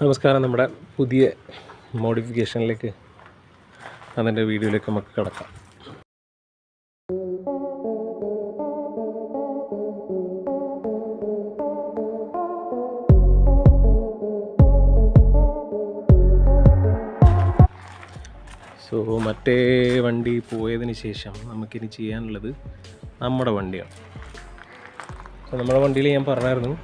നമസ്കാരം. നമ്മുടെ പുതിയ മോഡിഫിക്കേഷനിലേക്ക് അതിന്റെ വീഡിയോയിലേക്ക് നമുക്ക് കിടക്കാം. സോ മറ്റേ വണ്ടി പോയതിന് ശേഷം നമുക്കിനി ചെയ്യാനുള്ളത് നമ്മുടെ വണ്ടിയാണ്. സോ നമ്മുടെ വണ്ടിയിൽ ഞാൻ പറഞ്ഞായിരുന്നു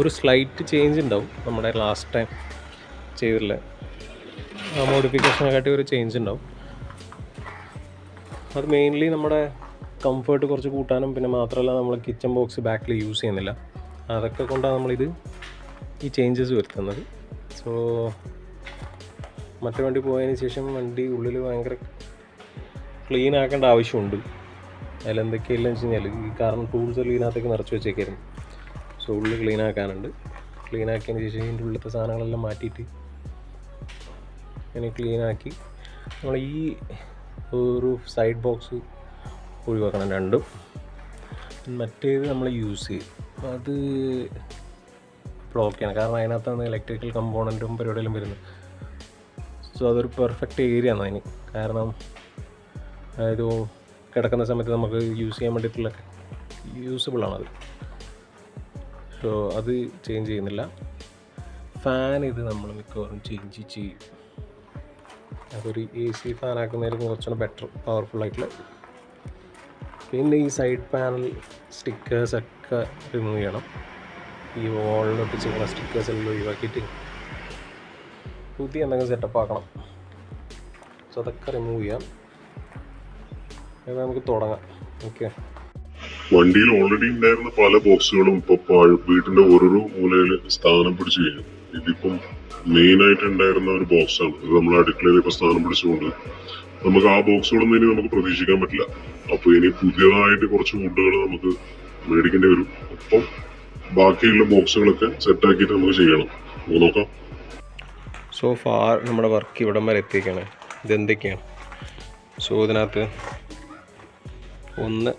ഒരു സ്ലൈറ്റ് ചേഞ്ച് ഉണ്ടാവും. നമ്മുടെ ലാസ്റ്റ് ടൈം ചെയ്തിട്ടുള്ള ആ മോഡിഫിക്കേഷനെ കാട്ടി ഒരു ചേഞ്ച് ഉണ്ടാവും. അത് മെയിൻലി നമ്മുടെ കംഫർട്ട് കുറച്ച് കൂട്ടാനും പിന്നെ മാത്രമല്ല നമ്മൾ കിച്ചൺ ബോക്സ് ബാക്കിൽ യൂസ് ചെയ്യുന്നില്ല. അതൊക്കെ കൊണ്ടാണ് നമ്മളിത് ഈ ചേഞ്ചസ് വരുത്തുന്നത്. സോ മറ്റേ വണ്ടി പോയതിന് ശേഷം വണ്ടി ഉള്ളിൽ ഭയങ്കര ക്ലീൻ ആക്കേണ്ട ആവശ്യമുണ്ട്. അതിലെന്തൊക്കെയല്ലെന്ന് വെച്ച് കഴിഞ്ഞാൽ ഈ കാരണം ടൂൾസ് എല്ലാം ഇതിനകത്തേക്ക് നിറച്ച് വെച്ചേക്കായിരുന്നു. സോ ഉള്ളിൽ ക്ലീൻ ആക്കാനുണ്ട്. ക്ലീൻ ആക്കിയതിന് ശേഷം ഇതിന്റെ ഉള്ളിലത്തെ സാധനങ്ങളെല്ലാം മാറ്റിയിട്ട് ഇങ്ങനെ ക്ലീൻ ആക്കി നമ്മൾ ഈ ഒരു സൈഡ് ബോക്സ് ഒഴിവാക്കണം രണ്ടും. മറ്റേത് നമ്മൾ യൂസ് ചെയ്യും. അത് ബ്ലോക്ക് ചെയ്യണം. കാരണം അതിനകത്താണ് ഇലക്ട്രിക്കൽ കമ്പോണന്റും പരിപാടികളും വരുന്നത്. സോ അതൊരു പെർഫെക്റ്റ് ഏരിയ ആണ് അതിന്. കാരണം അതായത് കിടക്കുന്ന സമയത്ത് നമുക്ക് യൂസ് ചെയ്യാൻ വേണ്ടിയിട്ടുള്ള യൂസബിൾ ആണത് സോ അത് ചേഞ്ച് ചെയ്യുന്നില്ല. ഫാൻ ഇത് നമ്മൾ മിക്കവാറും ചേഞ്ച് ചെയ്യും. അതൊരു എ സി ഫാൻ ആക്കുന്നതിലും കുറച്ചുകൂടെ ബെറ്റർ പവർഫുൾ ആയിട്ടുള്ള. പിന്നെ ഈ സൈഡ് പാനൽ സ്റ്റിക്കേഴ്സ് ഒക്കെ റിമൂവ് ചെയ്യണം. ഈ വാളിൽ ചെയ്യുന്ന സ്റ്റിക്കേഴ്സ് എല്ലാം ഒഴിവാക്കിയിട്ട് പുതിയ എന്തെങ്കിലും സെറ്റപ്പ് ആക്കണം. സോ അതൊക്കെ റിമൂവ് ചെയ്യാം. എന്നാൽ നമുക്ക് തുടങ്ങാം. ഓക്കെ വണ്ടിയിൽ ഓൾറെഡി ഉണ്ടായിരുന്ന പല ബോക്സുകളും ഇപ്പൊ വീട്ടിന്റെ ഓരോരോ മൂലയിൽ സ്ഥാനം പിടിച്ചു കഴിഞ്ഞു. ഇതിപ്പം മെയിൻ ആയിട്ട് ഉണ്ടായിരുന്ന ഒരു ബോക്സ് ആണ്. ഇത് നമ്മൾ അടുക്കളയിൽ ഇപ്പൊ സ്ഥാനം പിടിച്ചുകൊണ്ട് നമുക്ക് ആ ബോക്സുകളൊന്നും ഇനി നമുക്ക് പ്രതീക്ഷിക്കാൻ പറ്റില്ല. അപ്പൊ ഇനി പുതിയതായിട്ട് കുറച്ച് ഫുഡുകൾ നമുക്ക് മേടിക്കേണ്ടി വരും. അപ്പം ബാക്കിയുള്ള ബോക്സുകളൊക്കെ സെറ്റ് ആക്കിയിട്ട് നമുക്ക് ചെയ്യണം. നമുക്ക് നോക്കാം. സോ ഫാർ നമ്മുടെ വർക്ക് ഇവിടം വരെ എത്തിക്കണേ ഇതെന്തൊക്കെയാണ്? സോ ഇതിനകത്ത് ഒന്ന്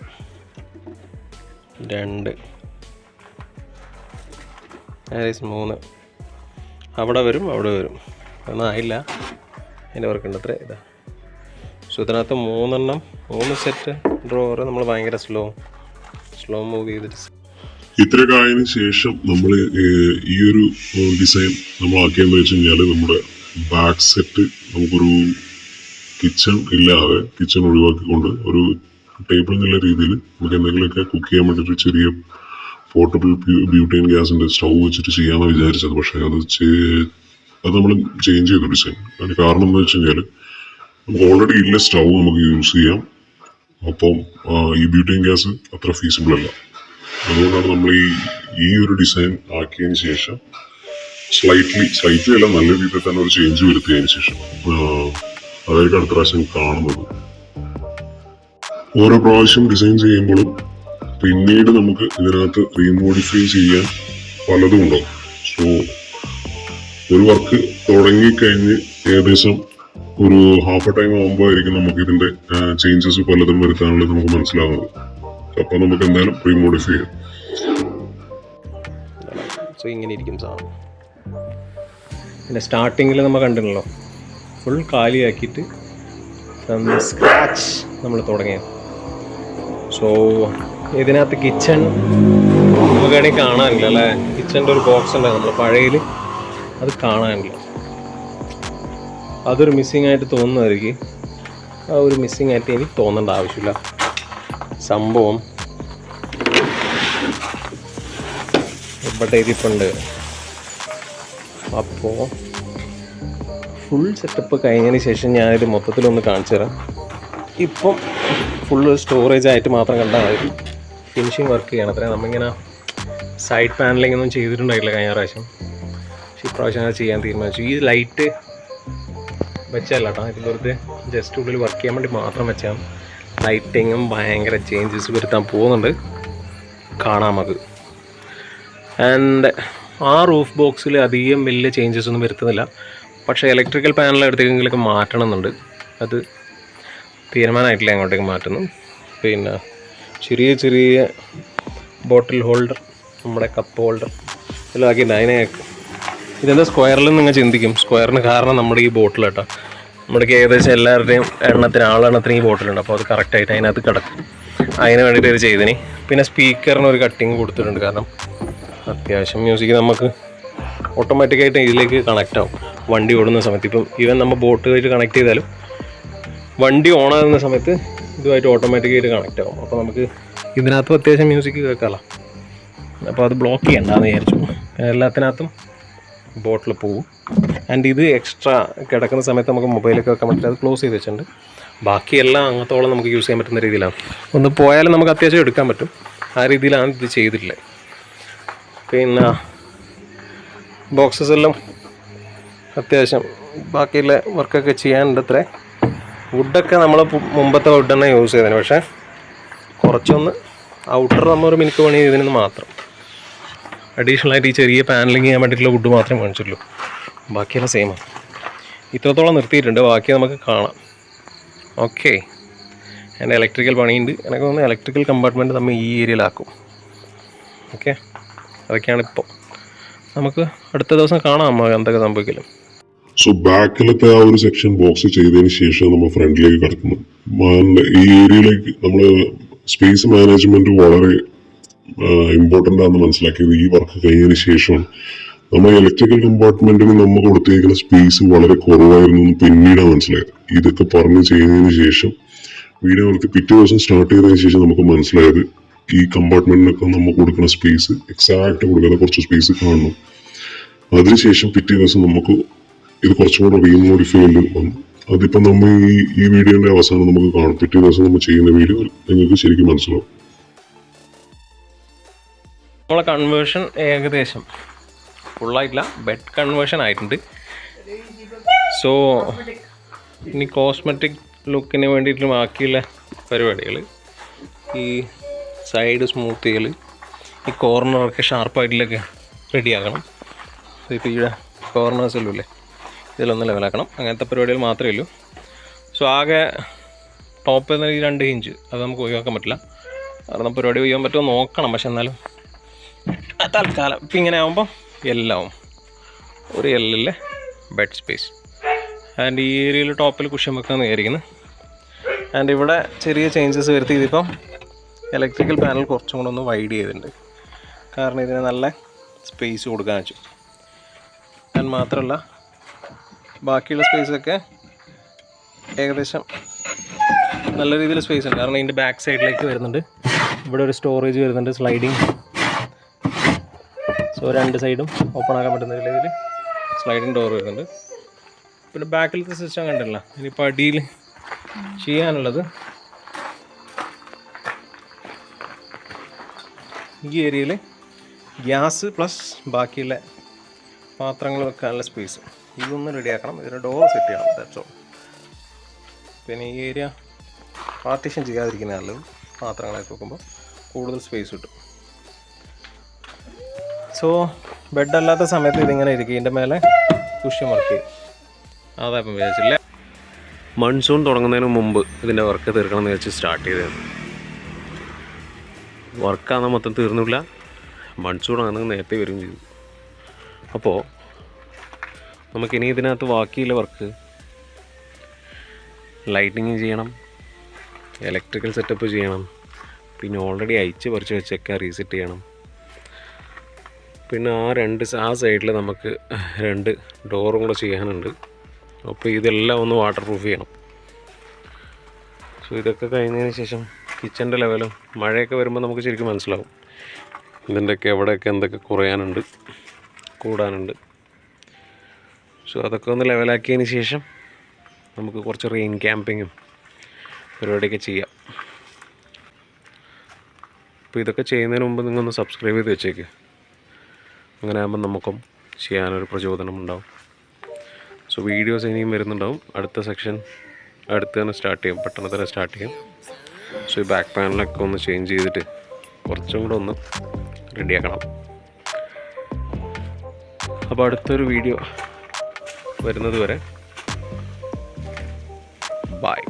രണ്ട്. ഏകദേശം മൂന്ന്. അവിടെ വരും അവിടെ വരും. ഒന്നും ആയില്ല. അതിന്റെ വർക്കുണ്ട് അത്ര. ഇതാ. സോ ഇതിനകത്ത് മൂന്നെണ്ണം മൂന്ന് സെറ്റ് ഡ്രോവർ നമ്മൾ ഭയങ്കര സ്ലോ സ്ലോ മൂവ് ചെയ്തിട്ട് ഇത്രയൊക്കെ ആയതിനു ശേഷം നമ്മൾ ഈ ഒരു ഡിസൈൻ നമ്മൾ ആക്കിയെന്ന് വെച്ച് കഴിഞ്ഞാൽ നമ്മുടെ ബാക്ക് സെറ്റ് നമുക്കൊരു കിച്ചൺ ഇല്ലാതെ കിച്ചൺ ഒഴിവാക്കിക്കൊണ്ട് ഒരു ടേബിൾ എന്നുള്ള രീതിയിൽ നമുക്ക് എന്തെങ്കിലുമൊക്കെ കുക്ക് ചെയ്യാൻ വേണ്ടിയിട്ട് ചെറിയ പോർട്ടബിൾ ബ്യൂട്ടൈൻ ഗ്യാസിന്റെ സ്റ്റൗ വെച്ചിട്ട് ചെയ്യാമെന്ന് വിചാരിച്ചത്. പക്ഷേ അത് അത് നമ്മൾ ചേഞ്ച് ചെയ്തു ഡിസൈൻ അതിന് കാരണം എന്ന് വെച്ച് കഴിഞ്ഞാൽ നമുക്ക് ഓൾറെഡി ഇല്ല സ്റ്റൗ നമുക്ക് യൂസ് ചെയ്യാം. അപ്പം ഈ ബ്യൂട്ടൈൻ ഗ്യാസ് അത്ര ഫീസിബിൾ അല്ല. അതുകൊണ്ടാണ് നമ്മൾ ഈ ഈ ഒരു ഡിസൈൻ ആക്കിയതിന് ശേഷം സ്ലൈറ്റ്ലി സ്ലൈറ്റ്ലി അല്ല നല്ല രീതിയിൽ തന്നെ ഒരു ചേഞ്ച് വരുത്തിയതിന് ശേഷം അതായിരിക്കും അടുത്ത പ്രാവശ്യം കാണുന്നത്. ഓരോ പ്രാവശ്യം ഡിസൈൻ ചെയ്യുമ്പോഴും പിന്നീട് നമുക്ക് ഇതിനകത്ത് റീമോഡിഫൈ ചെയ്യാൻ പലതും ഉണ്ടാവും. സോ ഒരു വർക്ക് തുടങ്ങിക്കഴിഞ്ഞ് ഏകദേശം ഒരു ഹാഫ് എ ടൈം ആകുമ്പോൾ ആയിരിക്കും നമുക്ക് ഇതിന്റെ ചേഞ്ചസ് പലതും വരുത്താനുള്ളത് നമുക്ക് മനസ്സിലാവുന്നത്. അപ്പോൾ നമുക്ക് എന്തായാലും റീമോഡിഫൈ ചെയ്യാം. സോ ഇങ്ങനെ ഇരിക്കും സാധനം പിന്നെ സ്റ്റാർട്ടിങ്ങിൽ നമ്മൾ കണ്ടിട്ടുണ്ടല്ലോ. ഫുൾ കാലിയാക്കിയിട്ട് ഫ്രം സ്ക്രാച്ച് നമ്മൾ തുടങ്ങിയത്. സോ ഇതിനകത്ത് കിച്ചൺ നമുക്കാണെങ്കിൽ കാണാനില്ല അല്ലേ കിച്ചന്റെ ഒരു ബോക്സ് ഉണ്ട് നമ്മൾ പഴയയിൽ അത് കാണാനില്ല. അതൊരു മിസ്സിങ് ആയിട്ട് തോന്നുന്നതായിരിക്കും. ആ ഒരു മിസ്സിങ് ആയിട്ട് എനിക്ക് തോന്നേണ്ട ആവശ്യമില്ല. സംഭവം ഇവിടെ ഇരിപ്പുണ്ട് അപ്പോൾ ഫുൾ സെറ്റപ്പ് കഴിഞ്ഞതിന് ശേഷം ഞാനിത് മൊത്തത്തിലൊന്ന് കാണിച്ചു തരാം ഇപ്പം ഫുള്ള് സ്റ്റോറേജ് ആയിട്ട് മാത്രം കണ്ടാൽ മതി. ഫിനിഷിങ് വർക്ക് ചെയ്യണം. അത്രയും നമ്മളിങ്ങനെ സൈഡ് പാനലിംഗ് ഒന്നും ചെയ്തിട്ടുണ്ടായില്ല കഴിഞ്ഞ പ്രാവശ്യം. പക്ഷേ ഇപ്രാവശ്യം അങ്ങനെ ചെയ്യാൻ തീരുമാനിച്ചു. ഈ ലൈറ്റ് വെച്ചല്ല കേട്ടോ. ഇത് വെറുതെ ജസ്റ്റ് ഉള്ളിൽ വർക്ക് ചെയ്യാൻ വേണ്ടി മാത്രം വെച്ചാൽ ലൈറ്റിങ്ങും ഭയങ്കര ചേഞ്ചസ് വരുത്താൻ പോകുന്നുണ്ട്. കാണാം നമുക്ക് ആൻഡ് ആ റൂഫ് ബോക്സിൽ അധികം വലിയ ചേഞ്ചസ് ഒന്നും വരുത്തുന്നില്ല. പക്ഷേ ഇലക്ട്രിക്കൽ പാനൽ എടുത്തെങ്കിലൊക്കെ മാറ്റണമെന്നുണ്ട് അത് തീരുമാനമായിട്ടില്ല അങ്ങോട്ടേക്ക് മാറ്റുന്നു. പിന്നെ ചെറിയ ചെറിയ ബോട്ടിൽ ഹോൾഡർ നമ്മുടെ കപ്പ് ഹോൾഡർ എല്ലാം ആക്കിയിട്ടുണ്ട് അതിനെ ഇതെന്താ സ്ക്വയറിൽ നിങ്ങൾ ചിന്തിക്കും. സ്ക്വയറിന് കാരണം നമ്മുടെ ഈ ബോട്ടിൽ കേട്ടോ. നമ്മുടെ ഏകദേശം എല്ലാവരുടെയും എണ്ണത്തിന് ആളെണ്ണത്തിന് ഈ ബോട്ടിലുണ്ട് അപ്പോൾ അത് കറക്റ്റായിട്ട് അതിനകത്ത് കിടക്കും. അതിന് വേണ്ടിയിട്ട് ഇത് ചെയ്തിന്. പിന്നെ സ്പീക്കറിന് ഒരു കട്ടിങ് കൊടുത്തിട്ടുണ്ട്. കാരണം അത്യാവശ്യം മ്യൂസിക് നമുക്ക് ഓട്ടോമാറ്റിക്കായിട്ട് ഇതിലേക്ക് കണക്റ്റ് ആവും. വണ്ടി ഓടുന്ന സമയത്ത്. ഇപ്പം ഈവൻ നമ്മൾ ബോട്ടുമായിട്ട് കണക്ട് ചെയ്താലും വണ്ടി ഓൺ ആകുന്ന സമയത്ത് ഇതുമായിട്ട് ഓട്ടോമാറ്റിക്കായിട്ട് കണക്ട് ആവും. അപ്പോൾ നമുക്ക് ഇതിനകത്തും അത്യാവശ്യം മ്യൂസിക് കേൾക്കാമല്ലോ അപ്പോൾ അത് ബ്ലോക്ക് ചെയ്യണ്ടെന്ന് വിചാരിച്ചു. എല്ലാത്തിനകത്തും ബോട്ടിൽ പോകും ആൻഡ് ഇത് എക്സ്ട്രാ കിടക്കുന്ന സമയത്ത് നമുക്ക് മൊബൈലൊക്കെ വെക്കാൻ പറ്റില്ല. അത് ക്ലോസ് ചെയ്ത് വെച്ചിട്ടുണ്ട്. ബാക്കിയെല്ലാം അങ്ങത്തോളം നമുക്ക് യൂസ് ചെയ്യാൻ പറ്റുന്ന രീതിയിലാണ്. ഒന്ന് പോയാലും നമുക്ക് അത്യാവശ്യം എടുക്കാൻ പറ്റും. ആ രീതിയിലാണ് ഇത് ചെയ്തിട്ടുള്ളത്. പിന്നെ ബോക്സസ് എല്ലാം അത്യാവശ്യം ബാക്കിയുള്ള വർക്കൊക്കെ ചെയ്യാനുണ്ട് അത്രേ. വുഡൊക്കെ നമ്മൾ മുമ്പത്തെ വുഡ് തന്നെ യൂസ് ചെയ്തതിന് പക്ഷേ കുറച്ചൊന്ന് ഔട്ടർ നമ്മളൊരു മിനിക്ക് പണി ചെയ്തതിന് മാത്രം. അഡീഷണൽ ആയിട്ട് ഈ ചെറിയ പാനലിങ് ചെയ്യാൻ വേണ്ടിയിട്ടുള്ള വുഡ് മാത്രമേ മേടിച്ചിട്ടുള്ളൂ ബാക്കിയെല്ലാം സെയിമാണ് ഇത്രത്തോളം നിർത്തിയിട്ടുണ്ട്. ബാക്കി നമുക്ക് കാണാം. ഓക്കെ എന്റെ ഇലക്ട്രിക്കൽ പണിയുണ്ട്. എനിക്ക് തോന്നുന്നു ഇലക്ട്രിക്കൽ കമ്പാർട്ട്മെന്റ് നമ്മൾ ഈ ഏരിയയിലാക്കും ഓക്കെ അതൊക്കെയാണ് ഇപ്പോൾ നമുക്ക് അടുത്ത ദിവസം കാണാം. എന്തൊക്കെ സംഭവിക്കലും. സോ ബാക്കിലത്തെ ആ ഒരു സെക്ഷൻ ബോക്സ് ചെയ്തതിന് ശേഷം നമ്മൾ ഫ്രണ്ടിലേക്ക് കടക്കുന്നു. ഈ ഏരിയയിലേക്ക് നമ്മൾ സ്പേസ് മാനേജ്മെന്റ് വളരെ ഇമ്പോർട്ടന്റ് ആണെന്ന് മനസ്സിലാക്കിയത് ഈ വർക്ക് കഴിഞ്ഞതിന് ശേഷം നമ്മൾ ഇലക്ട്രിക്കൽ കമ്പാർട്ട്മെന്റിന് നമ്മൾ കൊടുത്തേക്കുന്ന സ്പേസ് വളരെ കുറവായിരുന്നു എന്ന് പിന്നീടാണ് മനസ്സിലായത്. ഇതൊക്കെ പറഞ്ഞ് ചെയ്തതിന് ശേഷം വീഡിയോ വർക്ക് പിറ്റേ ദിവസം സ്റ്റാർട്ട് ചെയ്തതിന് ശേഷം നമുക്ക് മനസ്സിലായത് ഈ കമ്പാർട്ട്മെന്റിനൊക്കെ നമ്മൾ കൊടുക്കുന്ന സ്പേസ് എക്സാക്ട് കൊടുക്കാതെ കുറച്ച് സ്പേസ് കാണണം അതിനുശേഷം പിറ്റേ ദിവസം നമുക്ക് ഇത് കുറച്ചും കൂടെ റീമോഡിഫൈ ചെയ്ത് വന്നു. അതിപ്പോ നമ്മൾ ഈ ഈ വീഡിയോന്റെ അവസാനം നമുക്ക് കാണും. പിറ്റേ ദിവസം നമ്മൾ ചെയ്യുന്ന വീഡിയോ നിങ്ങൾക്ക് ശരിക്കും മനസ്സിലാവും. നമ്മളെ കൺവേർഷൻ ഏകദേശം ഫുള്ളായിട്ടില്ല ബെഡ് കൺവേർഷൻ ആയിട്ടുണ്ട്. സോ ഇനി കോസ്മെറ്റിക് ലുക്കിന് വേണ്ടിയിട്ട് ബാക്കിയുള്ള പരിപാടികൾ ഈ സൈഡ് സ്മൂത്ത് ചെയ്യൽ ഈ കോർണറൊക്കെ ഷാർപ്പായിട്ടിലൊക്കെ റെഡിയാക്കണം ഇപ്പോൾ ഈ കോർണേഴ്സ് ഇല്ലേ ഇതിലൊന്ന് ലെവലാക്കണം. അങ്ങനത്തെ പരിപാടികൾ മാത്രമേ ഉള്ളൂ. സോ ആകെ ടോപ്പ് ഈ രണ്ട് ഇഞ്ച് അത് നമുക്ക് ഒഴിവാക്കാൻ പറ്റില്ല. കാരണം പരിപാടി ചെയ്യാൻ പറ്റുമോ നോക്കണം. പക്ഷെ എന്നാലും തൽക്കാലം ഇപ്പം ഇങ്ങനെ ആകുമ്പോൾ എല്ലാവും ഒരു എല്ലിലെ ബെഡ് സ്പേസ് ആൻഡ് ഈ ഏരിയയിൽ ടോപ്പിൽ കുഷ്യൻ വെക്കാൻ വിചാരിക്കുന്നു. ആൻഡ് ഇവിടെ ചെറിയ ചേഞ്ചസ് വരുത്തി ഇതിപ്പം ഇലക്ട്രിക്കൽ പാനൽ കുറച്ചും കൂടെ ഒന്ന് വൈഡ് ചെയ്തിട്ടുണ്ട്. കാരണം ഇതിന് നല്ല സ്പേസ് കൊടുക്കാൻ വെച്ചു. ആൻഡ് മാത്രമല്ല ബാക്കിയുള്ള സ്പേസൊക്കെ ഏകദേശം നല്ല രീതിയിൽ സ്പേസ് ഉണ്ട്. കാരണം ഇതിന്റെ ബാക്ക് സൈഡിലേക്ക് വരുന്നുണ്ട്. ഇവിടെ ഒരു സ്റ്റോറേജ് വരുന്നുണ്ട് സ്ലൈഡിങ് സോ രണ്ട് സൈഡും ഓപ്പൺ ആക്കാൻ പറ്റുന്ന രീതിയിൽ സ്ലൈഡിങ് ഡോർ വരുന്നുണ്ട്. പിന്നെ ബാക്കിലത്തെ സിസ്റ്റം കണ്ടല്ല ഇനിയിപ്പോൾ അടിയിൽ ചെയ്യാനുള്ളത് ഈ ഏരിയയിൽ ഗ്യാസ് പ്ലസ് ബാക്കിയുള്ള പാത്രങ്ങൾ വെക്കാനുള്ള സ്പേസ് ഇതൊന്ന് റെഡിയാക്കണം. ഇതിന് ഡോർ സെറ്റ് ചെയ്യണം. ദാറ്റ്സോ പിന്നെ ഈ ഏരിയ പാർട്ടീഷൻ ചെയ്യാതിരിക്കുന്ന നല്ലത് പാത്രങ്ങളൊക്കെ വെക്കുമ്പോൾ കൂടുതൽ സ്പേസ് കിട്ടും. സോ ബെഡ് അല്ലാത്ത സമയത്ത് ഇതിങ്ങനെ ഇരിക്കും. ഇതിന്റെ മേലെ കുഷ്യം വർക്ക് ചെയ്യും. അതാ ഇപ്പം വിചാരിച്ചില്ല? മൺസൂൺ തുടങ്ങുന്നതിന് മുമ്പ് ഇതിന്റെ വർക്ക് തീർക്കണം എന്ന് സ്റ്റാർട്ട് ചെയ്തത് വർക്കാണ് മൊത്തം തീർന്നില്ല. മൺസൂൺ ആണെന്ന് നേരത്തെ വരികയും ചെയ്തു. അപ്പോൾ നമുക്കിനി ഇതിനകത്ത് ബാക്കിയുള്ള വർക്ക്. ലൈറ്റിങ് ചെയ്യണം. ഇലക്ട്രിക്കൽ സെറ്റപ്പ് ചെയ്യണം. പിന്നെ ഓൾറെഡി അയച്ച് പറിച്ച് വെച്ചൊക്കെ റീസെറ്റ് ചെയ്യണം. പിന്നെ ആ രണ്ട് ആ സൈഡിൽ നമുക്ക് രണ്ട് ഡോറും കൂടെ ചെയ്യാനുണ്ട്. അപ്പോൾ ഇതെല്ലാം ഒന്ന് വാട്ടർ പ്രൂഫ് ചെയ്യണം. സോ ഇതൊക്കെ കഴിഞ്ഞതിന് ശേഷം കിച്ചന്റെ ലെവലും മഴയൊക്കെ വരുമ്പോൾ നമുക്ക് ശരിക്കും മനസ്സിലാവും. ഇതിന്റെയൊക്കെ എവിടെയൊക്കെ എന്തൊക്കെ കുറയാനുണ്ട് കൂടാനുണ്ട്. സോ അതൊക്കെ ഒന്ന് ലെവലാക്കിയതിന് ശേഷം നമുക്ക് കുറച്ച് റെയിൻ ക്യാമ്പിങ്ങും പരിപാടിയൊക്കെ ചെയ്യാം. അപ്പോൾ ഇതൊക്കെ ചെയ്യുന്നതിന് മുമ്പ് നിങ്ങളൊന്ന് സബ്സ്ക്രൈബ് ചെയ്ത് വെച്ചേക്ക്. അങ്ങനെ ആകുമ്പോൾ നമുക്കും ചെയ്യാനൊരു പ്രചോദനം ഉണ്ടാവും. സോ വീഡിയോസ് ഇനിയും വരുന്നുണ്ടാവും. അടുത്ത സെക്ഷൻ അടുത്ത് തന്നെ സ്റ്റാർട്ട് ചെയ്യും. പെട്ടെന്ന് തന്നെ സ്റ്റാർട്ട് ചെയ്യും. സോ ഈ ബാക്ക് പാനലൊക്കെ ഒന്ന് ചേഞ്ച് ചെയ്തിട്ട് കുറച്ചും കൂടെ ഒന്ന് റെഡിയാക്കണം അപ്പോൾ അടുത്തൊരു വീഡിയോ വരുന്നത് വരെ. ബൈ